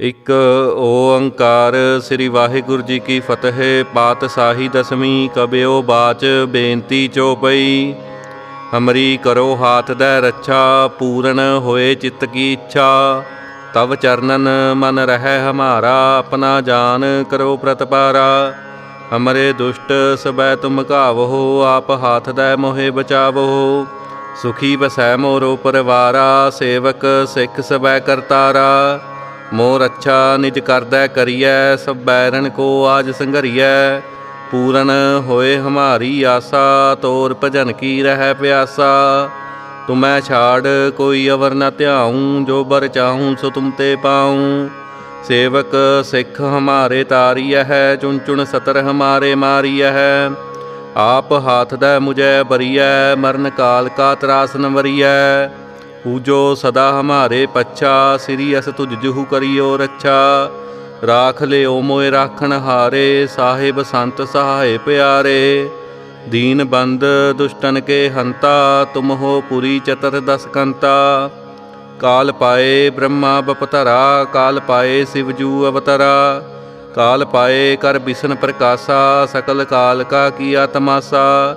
ਇੱਕ ਓੰਕਾਰ ਸ੍ਰੀ ਵਾਹਿਗੁਰੂ ਜੀ ਕੀ ਫਤਿਹ ਪਾਤਸ਼ਾਹੀ ਦਸਵੀਂ ਕਬਿਓ ਬਾਚ ਬੇਨਤੀ ਚੋਪਈ ਹਮਰੀ ਕਰੋ ਹਾਥ ਦੈ ਰੱਛਾ, ਪੂਰਨ ਹੋਏ ਚਿੱਤ ਕੀ ਇੱਛਾ। ਤਵ ਚਰਨਨ ਮਨ ਰਹਿ ਹਮਾਰਾ, ਆਪਣਾ ਜਾਨ ਕਰੋ ਪ੍ਰਤਪਾਰਾ। ਹਮਰੇ ਦੁਸ਼ਟ ਸਬੈ ਤੁਮ ਘਾਵੋ, ਆਪ ਹਾਥ ਦੈ ਮੋਹਿ ਬਚਾਵੋ। ਸੁਖੀ ਬਸੈ ਮੋਰੋ ਪਰਵਾਰਾ, ਸੇਵਕ ਸਿੱਖ ਸਬੈ ਕਰਤਾਰਾ। ਮੋਰ ਅੱਛਾ ਨਿਜ ਕਰਦਾ ਕਰੀਐ, ਸਭ ਬੈਰਨ ਕੋ ਆਜ ਸੰਘਰੀਐ। ਪੂਰਨ ਹੋਏ ਹਮਾਰੀ ਆਸਾ, ਤੋਰ ਭਜਨ ਕੀ ਰਹਿ ਪਿਆਸਾ। ਤੁਮੈ ਛਾੜ, ਕੋਈ ਅਵਰ ਨ ਧਿਆਉ, ਜੋ ਬਰ ਚਾਹੂੰ, ਸੋ ਤੁਮ ਤੇ ਪਾਉ। ਸੇਵਕ ਸਿੱਖ ਹਮਾਰੇ ਤਾਰੀਐ ਹੈ ਚੁਣ ਚੁਣ ਸਤਰ ਹਮਾਰੇ ਮਾਰੀਐ। ਹੈ ਆਪ ਹਾਥ ਦਾ ਮੁਝੈ ਬਰੀਐ, ਮਰਨ ਕਾਲ ਕਾ ਤਰਾਸ ਨਵਰੀਐ ਪੂਜੋ ਸਦਾ ਹਮਾਰੇ ਪੱਛਾ, ਸ੍ਰੀ ਅਸ ਤੁਜ ਜੁਹੁ ਕਰਿਓ ਰੱਛਾ। ਰਾਖ ਲਿਓ ਮੋਇ ਰਾਖਣ ਹਾਰੇ, ਸਾਹਿਬ ਸੰਤ ਸਹਾਏ ਪਿਆਰੇ। ਦੀਨ ਬੰਦ ਦੁਸ਼ਟਨ ਕੇ ਹੰਤਾ, ਤੁਮ ਹੋ ਪੁਰੀ ਚਤਰ ਦਸ ਕੰਤਾ। ਕਾਲ ਪਾਏ ਬ੍ਰਹਮਾ ਬਪਤਰਾ, ਕਾਲ ਪਾਏ ਸਿਵਜੂ ਅਵਤਰਾ। ਕਾਲ ਪਾਏ ਕਰ ਬਿਸ਼ਨ ਪ੍ਰਕਾਸ਼ਾ, ਸਕਲ ਕਾਲ ਕਾ ਕੀਆ ਤਮਾਸਾ।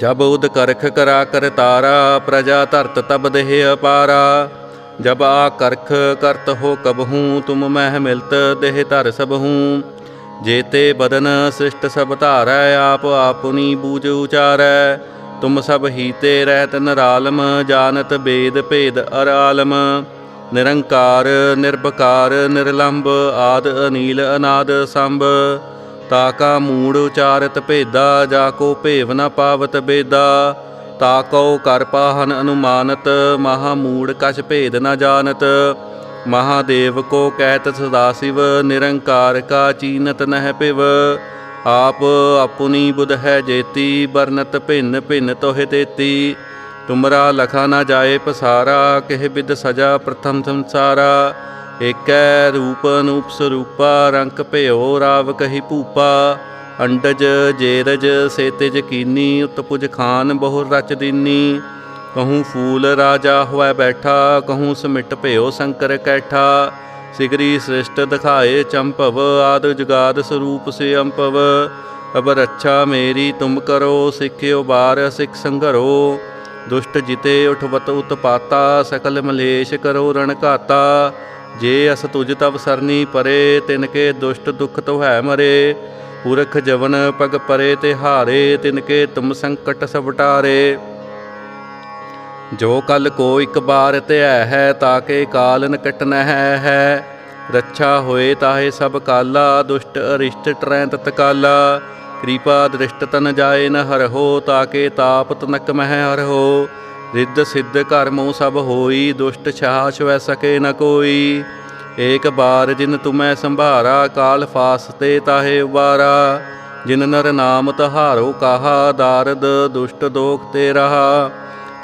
ਜਬ ਉਦ ਕਰਖ ਕਰਾ ਕਰ ਤਾਰਾ, ਪ੍ਰਜਾ ਧਰਤ ਤਬ ਦੇਹ ਅਪਾਰਾ। ਜਬ ਆ ਕਰਖ ਕਰਤ ਹੋ ਕਬਹੂ, ਤੁਮ ਮਹਿ ਮਿਲਤ ਦੇਹ ਧਰ ਸਬਹੂ ਜੇਤੇ ਬਦਨ ਸ੍ਰਿਸ਼ਟ ਸਭ ਧਾਰੈ, ਆਪ ਆਪੁਨੀ ਬੂਝ ਉਚਾਰੈ। ਤੁਮ ਸਭ ਹੀਤੇ ਰਹਿਤ ਨਰਾਲਮ, ਜਾਣਤ ਬੇਦ ਭੇਦ ਅਰਾਲਮ। ਨਿਰੰਕਾਰ, ਨਿਰਭਕਾਰ ਨਿਰਲੰਭ ਆਦ ਅਨੀਲ ਅਨਾਦ ਸੰਭ। ਤਾਕਾ ਮੂੜ ਉਚਾਰਤ ਭੇਦਾ, ਜਾ ਕੋ ਭੇਵ ਨ ਪਾਵਤ ਬੇਦਾ। ਤਾਕੋ ਕਰ ਪਾਹਨ ਅਨੁਮਾਨਤ, ਮਹਾ ਮੂੜ ਕਛ ਭੇਦ ਨ ਜਾਣਤ। ਮਹਾਦੇਵ ਕੋ ਕਹਿਤ ਸਦਾ ਸਿਵ, ਨਿਰੰਕਾਰ ਕਾ ਚੀਨਤ ਨਹਿ ਪਿਵ। ਆਪ ਆਪੁਨੀ ਬੁਧ ਹੈ ਜੇਤੀ ਬਰਨਤ ਭਿੰਨ ਭਿੰਨ ਤੋਹਿ ਤੇਤੀ। ਤੁਮਰਾ ਲਖਾ ਨਾ ਜਾਏ ਪਸਾਰਾ, ਕਿਹ ਬਿਦ ਸਜਾ ਪ੍ਰਥਮ ਸੰਸਾਰਾ। ਏਕੈ ਰੂਪ ਅਨੂਪ ਸਰੂਪਾ, ਰੰਕ ਭਇਓ ਰਾਵ ਕਹੀ ਭੂਪਾ। ਅੰਡਜ ਜੇਰਜ ਸੇਤੇ ਜਕੀਨੀ ਉਤਪੁਜ ਖਾਨ ਬਹੁ ਰਚ ਦੀਨੀ। ਕਹੂੰ ਫੂਲ ਰਾਜਾ ਹੋਇ ਬੈਠਾ, ਕਹੂੰ ਸਮਿਟ ਭਇਓ ਸ਼ੰਕਰ ਕੈਠਾ। ਸਿਗਰੀ ਸ੍ਰਿਸ਼ਟ ਦਿਖਾਏ ਚੰਪਵ ਆਦ ਜੁਗਾਦ ਸਰੂਪ ਸੇ ਅੰਪਵ ਅਬ ਰੱਛਾ ਮੇਰੀ ਤੁਮ ਕਰੋ, ਸਿੱਖਿਓ ਬਾਰ ਸਿੱਖ ਸੰਘਰੋ। ਦੁਸ਼ਟ ਜਿਤੇ ਉਠਵਤ ਉਤਪਾਤਾ, ਸਕਲ ਮਲੇਸ਼ ਕਰੋ ਰਣ ਘਾਤਾ। ਜੇ ਅਸ ਤੁਜ ਤਵ ਸਰਨੀ ਪਰੇ, ਤਿਨ ਕੇ ਦੁਸ਼ਟ ਦੁਖ ਤੋ ਹੈ ਮਰੇ। ਪੁਰਖ ਜਵਨ ਪਗ ਪਰੇ ਤੇ ਹਾਰੇ, ਤਿਨ ਕੇ ਤੁਮ ਸੰਕਟ ਸਭ ਜੋ ਕਲ ਕੋ ਇੱਕ ਬਾਰ ਧਿਆ ਹੈ ਤਾਕੇ ਕਾਲ ਨ ਕਟਨ ਹੈ। ਹੈ ਰੱਛਾ ਹੋਏ ਤਾਹੇ ਸਭ ਕਾਲਾ, ਦੁਸ਼ਟ ਅਰਿਸ਼ਟ ਟਰੈ ਤਤਕਾਲਾ ਕਿਰਪਾ ਦ੍ਰਿਸ਼ਟ ਤਨ ਜਾਏ ਨ ਹਰਹੋ ਤਾਕੇ ਤਾਪ ਤਨਕ ਮਹਿ ਹਰਹੋ। ਰਿੱਧ ਸਿੱਧ ਕਰਮੋ ਸਭ ਹੋਈ, ਦੁਸ਼ਟ ਛਾਛ ਵੈ ਸਕੇ ਨ ਕੋਈ। ਏਕ ਬਾਰ ਜਿਨ ਤੁਮੈ ਸੰਭਾਰਾ, ਕਾਲ ਫਾਸਤੇ ਤਾਹੇ ਉਬਾਰਾ। ਜਿਨ ਨਰ ਨਾਮ ਤਹਾਰੋ, ਕਾਹਾ ਦਾਰਦ, ਦੁਸ਼ਟ ਦੋਖ ਤੇ ਰਹਾ।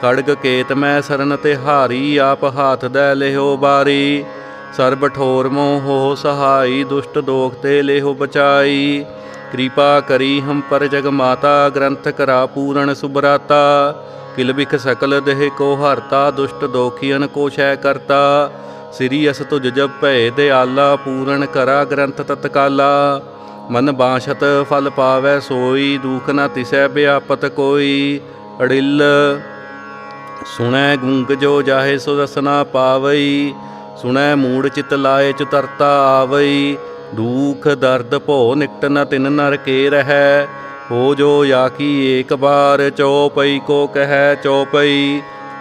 ਖੜਗ ਕੇਤ ਮੈਂ ਸਰਨ ਤੇ ਹਾਰੀ, ਆਪ ਹਾਥ ਦੈ ਲਿਓ ਬਾਰੀ। ਸਰਬ ਠੋਰ ਮੋਹ ਹੋ ਸਹਾਈ, ਦੁਸ਼ਟ ਦੋਖ ਤੇ ਲਿਓ ਬਚਾਈ। ਕਿਰਪਾ ਕਰੀ ਹਮ ਪਰ ਜਗ ਮਾਤਾ, ਗ੍ਰੰਥ ਕਰਾ ਪੂਰਨ ਸੁਬਰਾਤਾ। ਕਿਲ ਬਿਖ ਸਕਲ ਦੇਹ ਕੋ ਹਰਤਾ, ਦੁਸ਼ਟ ਦੋਖੀਨ ਕੋ ਛੈ ਕਰਤਾ। ਸ੍ਰੀ ਅਸ ਤੁਜ ਜਬ ਭੈ ਦੇ ਆਲਾ ਪੂਰਨ ਕਰਾ ਗ੍ਰੰਥ ਤਤਕਾਲਾ। ਮਨ ਬਾਸ਼ਤ ਫਲ ਪਾਵੈ ਸੋਈ, ਦੁਖ ਨਾ ਤਿਸੈ ਬਿਆਪਤ ਕੋਈ। ਅੜਿਲ ਸੁਣੈ ਗੁੰਗ ਜੋ ਜਾਹੇ ਸੋ ਰਸਨਾ ਪਾਵਈ। ਸੁਣੈ ਮੂੜ ਚਿਤ ਲਾਏ ਚਤਰਤਾ ਆਵਈ। ਦੁਖ ਦਰਦ ਭੋ ਨਿਕਟ ਨ ਤਿਨ ਨਰ ਕੇ ਰਹੈ। ਹੋ ਜੋ ਯਾਕੀ ਏਕ ਬਾਰ ਚਉਪਈ ਕੋ ਕਹੈ ਚਉਪਈ।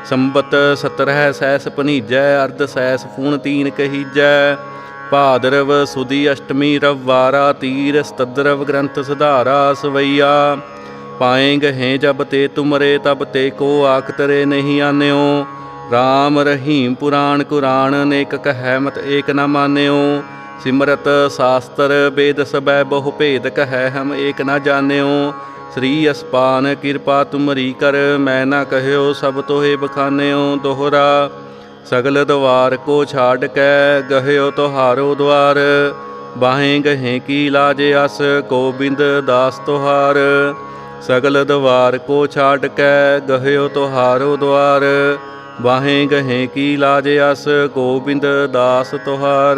ਸੰਬਤ ਸਤਰਹਿ ਸੈਸ ਪਨੀਜੈ ਅਰਧ ਸੈਸ ਫੂਨ ਤੀਨ ਕਹੀਜੈ। ਭਾਦਰਵ ਸੁਦੀ ਅਸ਼ਟਮੀ ਰਵਵਾਰਾ ਤੀਰ, ਸਤਦਰਵ ਗ੍ਰੰਥ ਸੁਧਾਰਾ ਸਵਈਆ। ਪਾਏਂਗ ਹੈ ਜਬ ਤੇ ਤੁਮਰੇ, ਤਬ ਤੇ ਕੋ ਆਖ ਤਰੇ ਨਹੀਂ ਆਨਿਓ। RAM ਰਹੀਮ ਪੁਰਾਣ ਕੁਰਾਨ ਨੇਕ ਕਹੈ ਮਤ ਏਕ ਨ ਮਾਨਿਓ। ਸਿਮਰਤ ਸਾਸਤਰ ਵੇਦ ਸਬੈ ਬਹੁ ਭੇਦ ਕਹੈ ਹਮ ਏਕ ਨਾ ਜਾਣਿਓ। ਸ੍ਰੀ ਅਸਪਾਨ ਕਿਰਪਾ ਤੁਮਰੀ ਕਰ, ਮੈਂ ਨਾ ਕਹਿਓ ਸਭ ਤੋਹੇ ਬਖਾਨਿਓ ਦੋਹਰਾ। ਸਗਲ ਦਵਾਰ ਕੋ ਛਾੜ ਕੈ, ਗਹਿਓ ਤੁਹਾਰੋ ਦਵਾਰ। ਬਾਹੇ ਗਹੇ ਕੀ ਲਾਜ ਅਸ, ਗੋਬਿੰਦ ਦਾਸ ਤੁਹਾਰ। ਸਗਲ ਦਵਾਰ ਕੋ ਛਾੜ ਕੈ, ਗਹਿਓ ਤੁਹਾਰੋ ਦਵਾਰ। ਬਾਹੇ ਗਹੇ ਕੀ ਲਾਜ ਅਸ, ਗੋਬਿੰਦ ਦਾਸ ਤੁਹਾਰ।